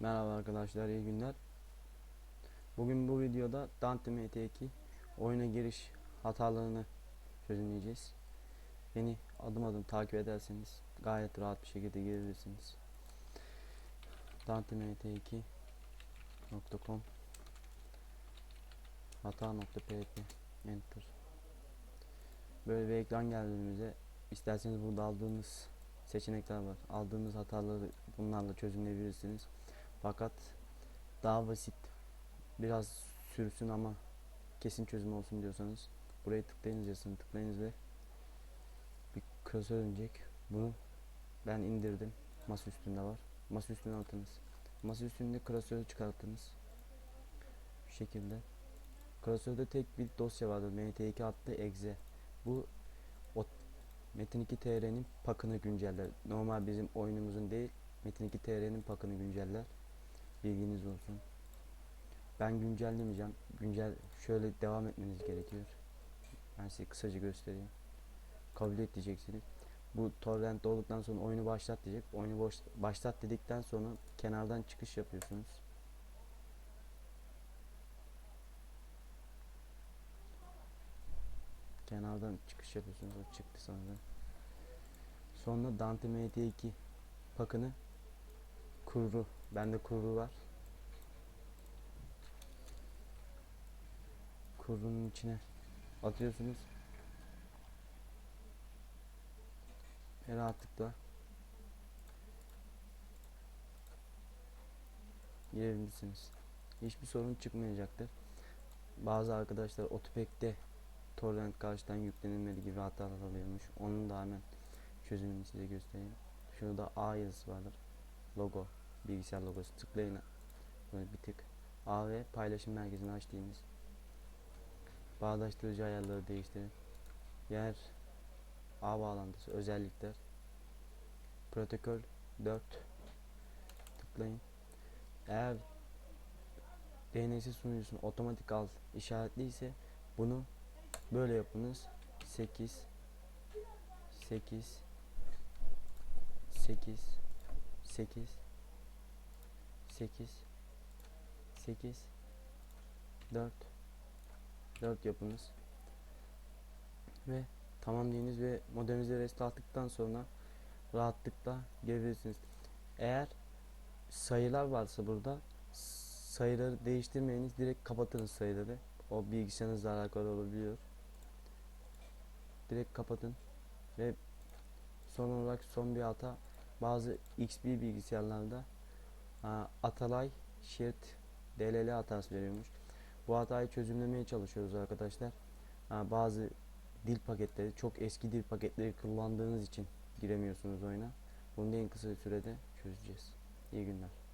Merhaba arkadaşlar, iyi günler. Bugün bu videoda Dante MT2 oyuna giriş hatalarını çözümleyeceğiz. Beni adım adım takip ederseniz gayet rahat bir şekilde girebilirsiniz. dantemt2.com hata.pp enter Böyle bir ekran geldiğimizde isterseniz burada aldığınız seçenekler var. Aldığınız hataları bunlarla çözümleyebilirsiniz. Fakat daha basit biraz sürsün ama kesin çözüm olsun diyorsanız buraya tıklayınız yazısını tıklayınız ve bir klasör inecek. Bunu ben indirdim. Masa üstünde var. Masa üstüne atınız. Masa üstünde klasörü çıkarttınız. Bu şekilde. Klasörde tek bir dosya vardı. mt2 adlı exe. Bu o Metin 2 TR'nin pakını günceller. Normal bizim oyunumuzun değil, Metin 2 TR'nin pakını günceller. Bilginiz olsun. Ben güncellemeyeceğim. Güncel şöyle devam etmeniz gerekiyor. Ben size kısaca göstereyim. Kabul et diyeceksiniz. Bu torrent olduktan sonra oyunu başlat diyecek. Oyunu boş, başlat dedikten sonra kenardan çıkış yapıyorsunuz. Kenardan çıkış yapıyorsunuz. O çıktı sonra. Sonra Dante MT2 pakını kuru. Bende kuru var. Kurunun içine atıyorsunuz. Ve rahatlıkla girebilirsiniz. Hiçbir sorun çıkmayacaktır. Bazı arkadaşlar Otopek'te torrent karşıdan yüklenilmedi gibi hatalar alıyormuş. Onun da hemen çözümünü size göstereyim. Şurada A yazısı vardır. Logo, bilgisayar logosu. Tıklayın böyle bir tık. A ve paylaşım merkezini açtığınız bağdaştırıcı ayarları değiştirin. Yer A bağlantısı, özellikler. Protokol 4 tıklayın. Eğer DNS sunucusunu otomatik al işaretliyse bunu böyle yapınız. 8 8 8 8 8 8 4 4 yapınız ve tamam deyiniz ve modemize restarttıktan sonra rahatlıkla girebilirsiniz. Eğer sayılar varsa burada sayıları değiştirmeyiniz direkt kapatınız sayıları. O bilgisayarınızla alakalı olabiliyor. Direkt kapatın ve son olarak son bir hata bazı XP bilgisayarlarda Atalay Shared DLL hatası veriyormuş. Bu hatayı çözümlemeye çalışıyoruz arkadaşlar. Bazı dil paketleri çok eski dil paketleri kullandığınız için giremiyorsunuz oyuna. Bunu en kısa sürede çözeceğiz. İyi günler.